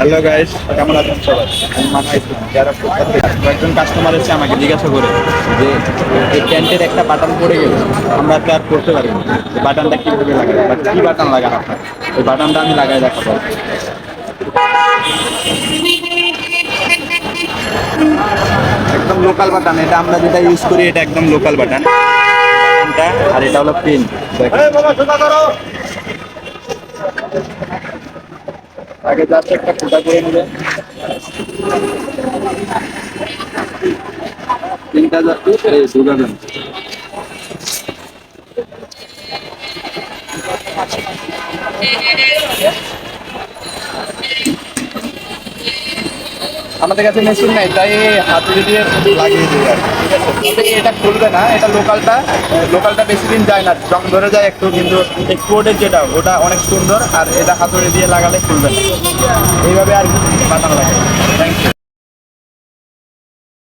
Hello guys, কেমন আছেন সবাই? আমি মানা যারা কয়েকজন কাস্টমার এসে আমাকে জিজ্ঞাসা করে যে এই প্যান্টের একটা বাটন পড়ে গেল আমরা তো আর করতে পারি না। বাটনটা কীভাবে লাগাই বা কী বাটন লাগান আপনার? ওই বাটনটা আমি লাগাই দেখাবো। একদম লোকাল বাটন এটা আমরা যেটা ইউজ করি, এটা একদম লোকাল বাটন আর এটা হলো পিন আগে যাচ্ছে একটা ফুটা করে নেবে। তিনটা যাচ্ছে আমাদের কাছে মেশিন নাই, তাই হাতুড়ি দিয়ে লাগিয়ে দিই আর এটা খুলবে না, এটা লোকালটা লোকালটা বেশি দিন যায় না জং ধরে যায় একটু, কিন্তু এক্সপোর্টের যেটা, ওটা অনেক সুন্দর, আর এটা হাতুড়ি দিয়ে লাগালে খুলবে না। এইভাবে আর কি বাতানো লাগে